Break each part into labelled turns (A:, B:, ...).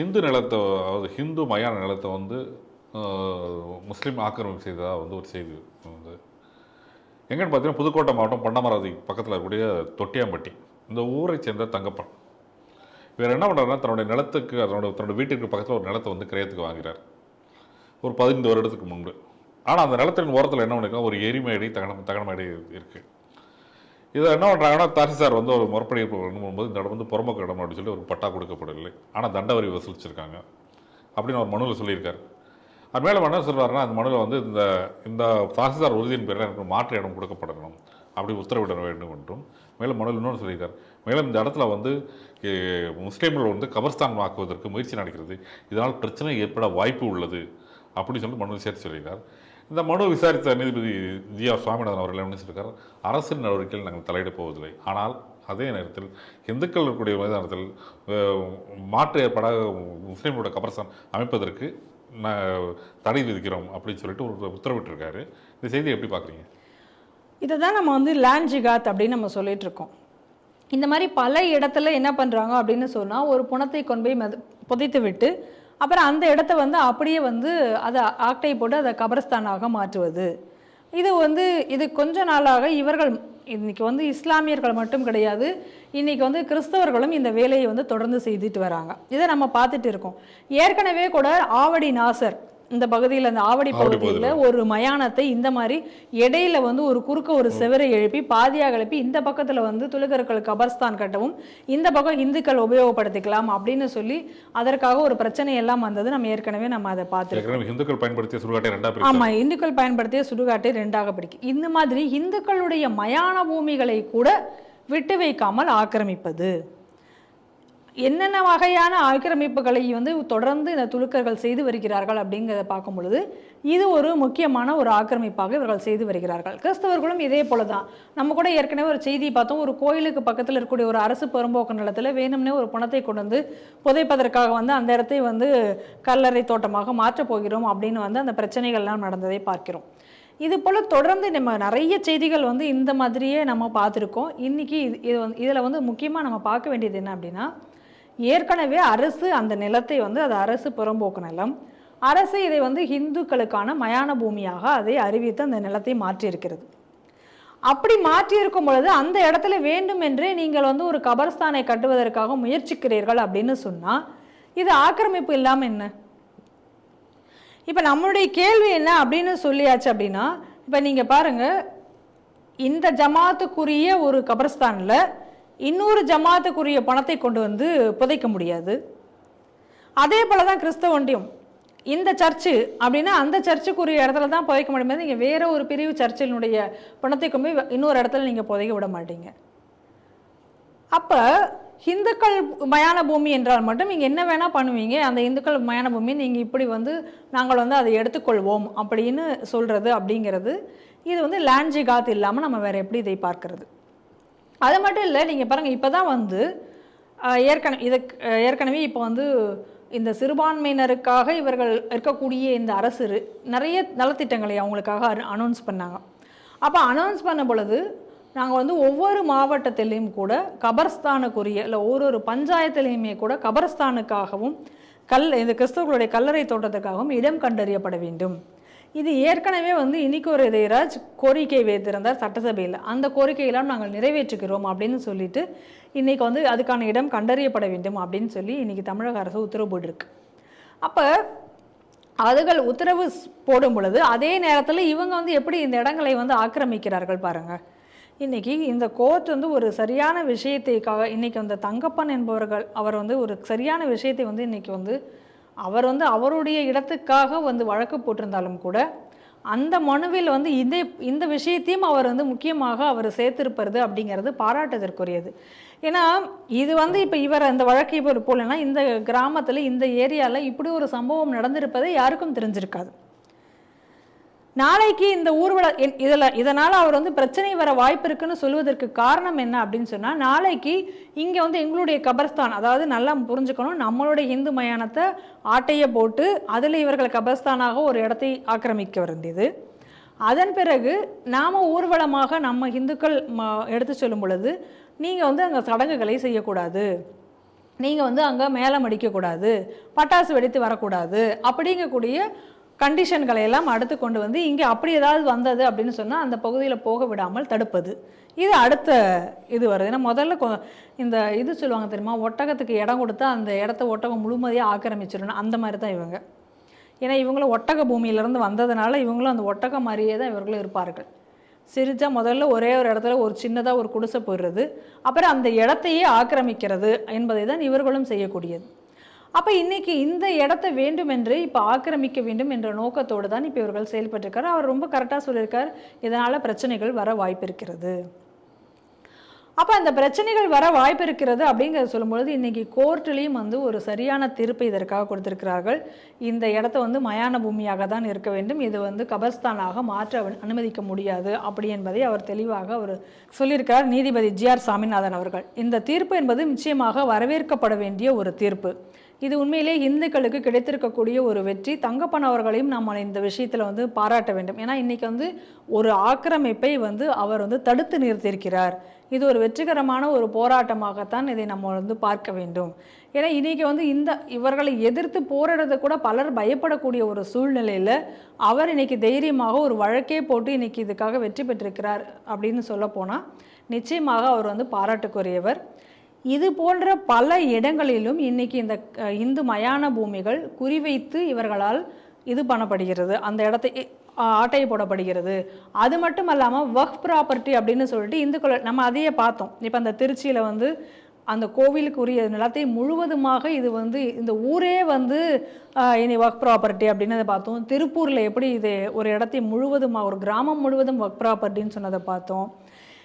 A: ஹிந்து நிலத்தை அதாவது ஹிந்து மயான நிலத்தை வந்து முஸ்லீம் ஆக்கிரமிப்பு செய்ததாக வந்து ஒரு செய்தி வந்து. எங்கன்னு பார்த்தீங்கன்னா புதுக்கோட்டை மாவட்டம் பொன்னமராதி பக்கத்தில் இருக்கக்கூடிய தொட்டியாம்பட்டி. இந்த ஊரை சேர்ந்த தங்கப்பன். இவர் என்ன பண்ணுறாருன்னா தன்னுடைய நிலத்துக்கு அதனோட தன்னோட வீட்டிற்கு பக்கத்தில் ஒரு நிலத்தை வந்து கிரயத்துக்கு வாங்குகிறார் ஒரு பதினைந்து வருடத்துக்கு முன்பு. ஆனால் அந்த நிலத்தின் ஓரத்தில் என்ன பண்ணிருக்கோம் ஒரு எரிமேடை தகன தகனமேடை இருக்குது இதை என்ன பண்ணுறாங்கன்னா தாசிசார் வந்து ஒரு முறைப்படி பண்ணும்போது இந்த இடம் வந்து புறம்போக்கு இடம் அப்படின்னு சொல்லி ஒரு பட்டா கொடுக்கப்படவில்லை. ஆனால் தண்ட வரி வசூலிச்சிருக்காங்க. அப்படின்னு அவர் மனுவில் சொல்லியிருக்காரு. அது மேலே என்ன சொல்கிறாருன்னா அந்த மனுவில் வந்து இந்த இந்த தாசில்தார் உறுதியின் பேரில் எனக்கு மாற்று இடம் கொடுக்கப்படணும் அப்படி உத்தரவிட வேண்டும் என்றும் மேலும் மனுவில் இன்னொன்று சொல்லியிருக்கார். மேலும் இந்த இடத்துல வந்து முஸ்லீம்கள் வந்து கபர்ஸ்தான் ஆக்குவதற்கு முயற்சி நடக்கிறது. இதனால் பிரச்சனை ஏற்பட வாய்ப்பு உள்ளது. அப்படின்னு சொல்லி மனுவில் சேர்த்து சொல்லியிருக்கார். இந்த மனு விசாரித்த நீதிபதி ஜியா சுவாமிநாதன் அவர்கள் என்ன சொல்லியிருக்கார் அரசின் நடவடிக்கையில் நாங்கள் தலையிடப் போவதில்லை. ஆனால் அதே நேரத்தில் இந்துக்கள் இருக்கக்கூடிய மைதானத்தில் மாற்று ஏற்பட முஸ்லீம்களோட கபர்ஸ்தான் அமைப்பதற்கு தடை விதிக்கிறோம் அப்படின்னு சொல்லிட்டு ஒரு உத்தரவிட்டிருக்காரு. இந்த செய்தியை எப்படி பார்க்குறீங்க?
B: இதை தான் நம்ம வந்து லேண்ட் ஜிகாத் அப்படின்னு நம்ம சொல்லிட்டு இருக்கோம் இந்த மாதிரி பல இடத்துல என்ன பண்ணுறாங்க அப்படின்னு சொன்னால் ஒரு புணத்தை கொண்டு போய் மது புதைத்து விட்டு அப்புறம் அந்த இடத்த வந்து அப்படியே வந்து அதை ஆக்டை போட்டு அதை கபரஸ்தானாக மாற்றுவது. இது வந்து இது கொஞ்ச நாளாக இவர்கள் இன்றைக்கி வந்து இஸ்லாமியர்கள் மட்டும் கிடையாது இன்றைக்கி வந்து கிறிஸ்தவர்களும் இந்த வேலையை வந்து தொடர்ந்து செய்துட்டு வராங்க. இதை நம்ம பார்த்துட்டு இருக்கோம். ஏற்கனவே கூட ஆவடி நாசர் இந்த பகுதியில் இந்த ஆவடி பகுதியில் ஒரு மயானத்தை இந்த மாதிரி இடையில வந்து ஒரு குறுக்க ஒரு செவரை எழுப்பி பாதியாக எழுப்பி இந்த பக்கத்துல வந்து துலுகர்கள் கபர்ஸ்தான் கட்டவும் இந்த பக்கம் இந்துக்கள் உபயோகப்படுத்திக்கலாம் அப்படின்னு சொல்லி அதற்காக ஒரு பிரச்சனை எல்லாம் வந்தது. நம்ம ஏற்கனவே நம்ம அதை பார்த்துருக்கோம்.
A: இந்துக்கள் பயன்படுத்திய சுடுகாட்டை ரெண்டா பிரிச்சு
B: ஆமா இந்துக்கள் பயன்படுத்திய சுடுகாட்டை ரெண்டாக பிடிக்கும் இந்த மாதிரி இந்துக்களுடைய மயான பூமிகளை கூட விட்டு வைக்காமல் ஆக்கிரமிப்பது. என்னென்ன வகையான ஆக்கிரமிப்புகளை வந்து தொடர்ந்து இந்த துலுக்கர்கள் செய்து வருகிறார்கள் அப்படிங்கிறத பார்க்கும் பொழுது இது ஒரு முக்கியமான ஒரு ஆக்கிரமிப்பாக இவர்கள் செய்து வருகிறார்கள். கிறிஸ்தவர்களும் இதே போல தான் நம்ம கூட ஏற்கனவே ஒரு செய்தி பார்த்தோம். ஒரு கோயிலுக்கு பக்கத்தில் இருக்கக்கூடிய ஒரு அரசு பெரும்போக்கு நிலத்தில் வேணும்னே ஒரு பணத்தை கொண்டு வந்து புதைப்பதற்காக வந்து அந்த இடத்தை வந்து கல்லறை தோட்டமாக மாற்றப் போகிறோம் அப்படின்னு வந்து அந்த பிரச்சனைகள்லாம் நடந்ததை பார்க்கிறோம். இது போல் தொடர்ந்து நம்ம நிறைய செய்திகள் வந்து இந்த மாதிரியே நம்ம பார்த்துருக்கோம். இன்றைக்கி இது இது வந்து இதில் வந்து முக்கியமாக நம்ம பார்க்க வேண்டியது என்ன அப்படின்னா ஏற்கனவே அரசு அந்த நிலத்தை வந்து அது அரசு புறம்போக்கு நிலம். அரசு இதை வந்து ஹிந்துக்களுக்கான மயான பூமியாக அதை அறிவித்து அந்த நிலத்தை மாற்றியிருக்கிறது. அப்படி மாற்றியிருக்கும் பொழுது அந்த இடத்துல வேண்டும் என்றே நீங்கள் வந்து ஒரு கபர்ஸ்தானை கட்டுவதற்காக முயற்சிக்கிறீர்கள் அப்படின்னு சொன்னால் இது ஆக்கிரமிப்பு இல்லாமல் என்ன? இப்போ நம்மளுடைய கேள்வி என்ன அப்படின்னு சொல்லியாச்சு அப்படின்னா இப்போ நீங்கள் பாருங்கள் இந்த ஜமாத்துக்குரிய ஒரு கபர்ஸ்தானில் இன்னொரு ஜமாத்துக்குரிய பணத்தை கொண்டு வந்து புதைக்க முடியாது. அதே போல தான் கிறிஸ்தவண்டியும் இந்த சர்ச்சு அப்படின்னா அந்த சர்ச்சுக்குரிய இடத்துல தான் புதைக்க முடியாது நீங்கள் வேற ஒரு பிரிவு சர்ச்சினுடைய பணத்தை கொண்டு போய் இன்னொரு இடத்துல நீங்கள் புதைக்க விட மாட்டீங்க. அப்போ இந்துக்கள் மயான பூமி என்றால் மட்டும் நீங்கள் என்ன வேணால் பண்ணுவீங்க. அந்த இந்துக்கள் மயான பூமி நீங்கள் இப்படி வந்து நாங்கள் வந்து அதை எடுத்துக்கொள்வோம் அப்படின்னு சொல்கிறது அப்படிங்கிறது. இது வந்து லேண்ட் ஜிகாத் இல்லாமல் நம்ம வேறு எப்படி இதை பார்க்கறது? அது மட்டும் இல்லை நீங்கள் பாருங்கள் இப்போ தான் வந்து ஏற்கனவே இதுக்கு ஏற்கனவே இப்போ வந்து இந்த சிறுபான்மையினருக்காக இவர்கள் இருக்கக்கூடிய இந்த அரசு நிறைய நலத்திட்டங்களை அவங்களுக்காக அனௌன்ஸ் பண்ணாங்க. அப்போ அனௌன்ஸ் பண்ண பொழுது நாங்கள் வந்து ஒவ்வொரு மாவட்டத்திலையும் கூட கபர்ஸ்தானுக்குரிய இல்லை ஒரு ஒரு பஞ்சாயத்துலேயுமே கூட கபர்ஸ்தானுக்காகவும் கல் இந்த கிறிஸ்தவர்களுடைய கல்லறை தோட்டத்துக்காகவும் இடம் கண்டறியப்பட வேண்டும். இது ஏற்கனவே வந்து இன்னைக்கு ஒரு இதயராஜ் கோரிக்கை வைத்திருந்தார் சட்டசபையில். அந்த கோரிக்கையெல்லாம் நாங்கள் நிறைவேற்றுகிறோம் அப்படின்னு சொல்லிட்டு இன்றைக்கி வந்து அதுக்கான இடம் கண்டறியப்பட வேண்டும் அப்படின்னு சொல்லி இன்னைக்கு தமிழக அரசு உத்தரவு போட்டிருக்கு. அப்போ அதுகள் உத்தரவு போடும் பொழுது அதே நேரத்தில் இவங்க வந்து எப்படி இந்த இடங்களை வந்து ஆக்கிரமிக்கிறார்கள் பாருங்கள் இன்னைக்கு இந்த கோர்ட் வந்து ஒரு சரியான விஷயத்தைக்காக இன்றைக்கி அந்த தங்கப்பன் என்பவர்கள் அவர் வந்து ஒரு சரியான விஷயத்தை வந்து இன்னைக்கு வந்து அவர் வந்து அவருடைய இடத்துக்காக வந்து வழக்கு போட்டிருந்தாலும் கூட அந்த மனுவில் வந்து இந்த இந்த விஷயத்தையும் அவர் வந்து முக்கியமாக அவர் சேர்த்திருப்பது அப்படிங்கிறது பாராட்டுதற்குரியது. ஏன்னா இது வந்து இப்போ இவர் அந்த வழக்கு இவர் போலனா இந்த கிராமத்தில் இந்த ஏரியாவில் இப்படி ஒரு சம்பவம் நடந்திருப்பதை யாருக்கும் தெரிஞ்சிருக்காது. நாளைக்கு இந்த ஊர்வல இதில் இதனால் அவர் வந்து பிரச்சனை வர வாய்ப்பு இருக்குன்னு சொல்வதற்கு காரணம் என்ன அப்படின்னு சொன்னால் நாளைக்கு இங்கே வந்து எங்களுடைய கபர்ஸ்தான் அதாவது நல்லா புரிஞ்சுக்கணும் நம்மளுடைய இந்து மயானத்தை ஆட்டைய போட்டு அதில் இவர்கள் கபர்ஸ்தானாக ஒரு இடத்தை ஆக்கிரமிக்க இருந்தது அதன் பிறகு நாம் ஊர்வலமாக நம்ம இந்துக்கள் எடுத்து சொல்லும் பொழுது நீங்கள் வந்து அங்கே சடங்குகளை செய்யக்கூடாது. நீங்கள் வந்து அங்கே மேலம் அடிக்கக்கூடாது. பட்டாசு வெடித்து வரக்கூடாது. அப்படிங்கக்கூடிய கண்டிஷன்களை எல்லாம் அடுத்து கொண்டு வந்து இங்கே அப்படி ஏதாவது வந்தது அப்படின்னு சொன்னால் அந்த பகுதியில் போக விடாமல் தடுப்பது. இது அடுத்த இது வருது. ஏன்னா முதல்ல கொ- இந்த இது சொல்லுவாங்க தெரியுமா? ஒட்டகத்துக்கு இடம் கொடுத்தா அந்த இடத்த ஒட்டகம் முழுமதியாக ஆக்கிரமிச்சிடணும். அந்த மாதிரி தான் இவங்க. ஏன்னா இவங்களும் ஒட்டக பூமியிலேருந்து வந்ததுனால இவங்களும் அந்த ஒட்டகம் மாதிரியே தான் இவர்களும் இருப்பார்கள். சிரிச்சா முதல்ல ஒரே ஒரு இடத்துல ஒரு சின்னதாக ஒரு குடிசை போயிடுறது அப்புறம் அந்த இடத்தையே ஆக்கிரமிக்கிறது என்பதை தான் இவர்களும் செய்யக்கூடியது. அப்போ இன்னைக்கு இந்த இடத்த வேண்டுமென்று இப்போ ஆக்கிரமிக்க வேண்டும் என்ற நோக்கத்தோடு தான் இப்போ இவர்கள் செயல்பட்டிருக்காரு. அவர் ரொம்ப கரெக்டாக சொல்லியிருக்கார். இதனால் பிரச்சனைகள் வர வாய்ப்பு இருக்கிறது. அப்போ அந்த பிரச்சனைகள் வர வாய்ப்பு இருக்கிறது அப்படிங்கிறத சொல்லும்பொழுது இன்றைக்கி கோர்ட்லேயும் வந்து ஒரு சரியான தீர்ப்பை இதற்காக கொடுத்திருக்கிறார்கள். இந்த இடத்த வந்து மயான பூமியாக தான் இருக்க வேண்டும். இது வந்து கபர்ஸ்தானாக மாற்ற அனுமதிக்க முடியாது. அப்படி என்பதை அவர் தெளிவாக அவர் சொல்லியிருக்கிறார் நீதிபதி ஜி ஆர் சாமிநாதன் அவர்கள். இந்த தீர்ப்பு என்பது நிச்சயமாக வரவேற்கப்பட வேண்டிய ஒரு தீர்ப்பு. இது உண்மையிலே இந்துக்களுக்கு கிடைத்திருக்கக்கூடிய ஒரு வெற்றி. தங்கப்பன் அவர்களையும் நம்ம இந்த விஷயத்தில் வந்து பாராட்ட வேண்டும். ஏன்னா இன்னைக்கு வந்து ஒரு ஆக்கிரமிப்பை வந்து அவர் வந்து தடுத்து நிறுத்தியிருக்கிறார். இது ஒரு வெற்றிகரமான ஒரு போராட்டமாகத்தான் இதை நம்ம வந்து பார்க்க வேண்டும். ஏன்னா இன்றைக்கி வந்து இந்த இவர்களை எதிர்த்து போராடுறது கூட பலர் பயப்படக்கூடிய ஒரு சூழ்நிலையில் அவர் இன்னைக்கு தைரியமாக ஒரு வழக்கே போட்டு இன்னைக்கு இதுக்காக வெற்றி பெற்றிருக்கிறார் அப்படின்னு சொல்ல போனால் நிச்சயமாக அவர் வந்து பாராட்டுக்குரியவர். இது போன்ற பல இடங்களிலும் இன்னைக்கு இந்த இந்து மயான பூமிகள் குறிவைத்து இவர்களால் இது பண்ணப்படுகிறது. அந்த இடத்தை ஆட்டை போடப்படுகிறது. அது மட்டும் இல்லாமல் ஒர்க் ப்ராப்பர்ட்டி அப்படின்னு சொல்லிட்டு இந்துக்கள் நம்ம அதையே பார்த்தோம். இப்போ அந்த திருச்சியில் வந்து அந்த கோவிலுக்குரிய நிலத்தை முழுவதுமாக இது வந்து இந்த ஊரே வந்து இனி ஒர்க் ப்ராப்பர்ட்டி அப்படின்னு அதை பார்த்தோம். திருப்பூரில் எப்படி இது ஒரு இடத்தை முழுவதுமாக ஒரு கிராமம் முழுவதும் ஒர்க் ப்ராப்பர்ட்டின்னு சொன்னதை பார்த்தோம்.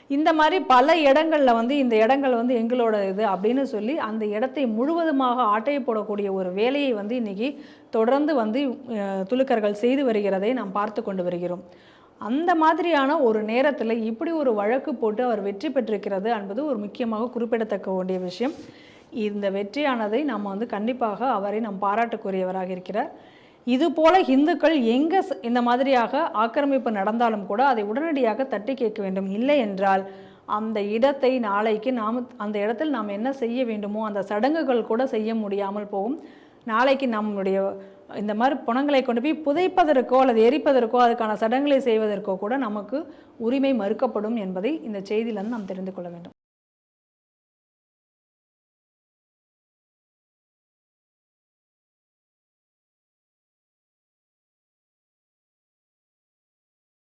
B: இந்த மாதிரி பல இடங்களில் வந்து இந்த இடங்கள் வந்து எங்களோட இது அப்படின்னு சொல்லி அந்த இடத்தை முழுவதுமாக ஆட்டையை போடக்கூடிய ஒரு வேலையை வந்து இன்றைக்கி தொடர்ந்து வந்து துலுக்கர்கள் செய்து வருகிறதை நாம் பார்த்து கொண்டு வருகிறோம். அந்த மாதிரியான ஒரு நேரத்தில் இப்படி ஒரு வழக்கு போட்டு அவர் வெற்றி பெற்றிருக்கிறது என்பது ஒரு முக்கியமாக குறிப்பிடத்தக்க வேண்டிய விஷயம். இந்த வெற்றியானதை நம்ம வந்து கண்டிப்பாக அவரை நாம் பாராட்டுக்குரியவராக இருக்கிறார். இது போல இந்துக்கள் எங்கே இந்த மாதிரியாக ஆக்கிரமிப்பு நடந்தாலும் கூட அதை உடனடியாக தட்டி கேட்க வேண்டும். இல்லை என்றால் அந்த இடத்தை நாளைக்கு நாம் அந்த இடத்தில் நாம் என்ன செய்ய வேண்டுமோ அந்த சடங்குகள் கூட செய்ய முடியாமல் போகும். நாளைக்கு நம்முடைய இந்த மாதிரி புணங்களை கொண்டு போய் புதைப்பதற்கோ அல்லது எரிப்பதற்கோ அதுக்கான சடங்குகளை செய்வதற்கோ கூட நமக்கு உரிமை மறுக்கப்படும் என்பதை இந்த செய்தியிலிருந்து நாம் தெரிந்து கொள்ள வேண்டும்.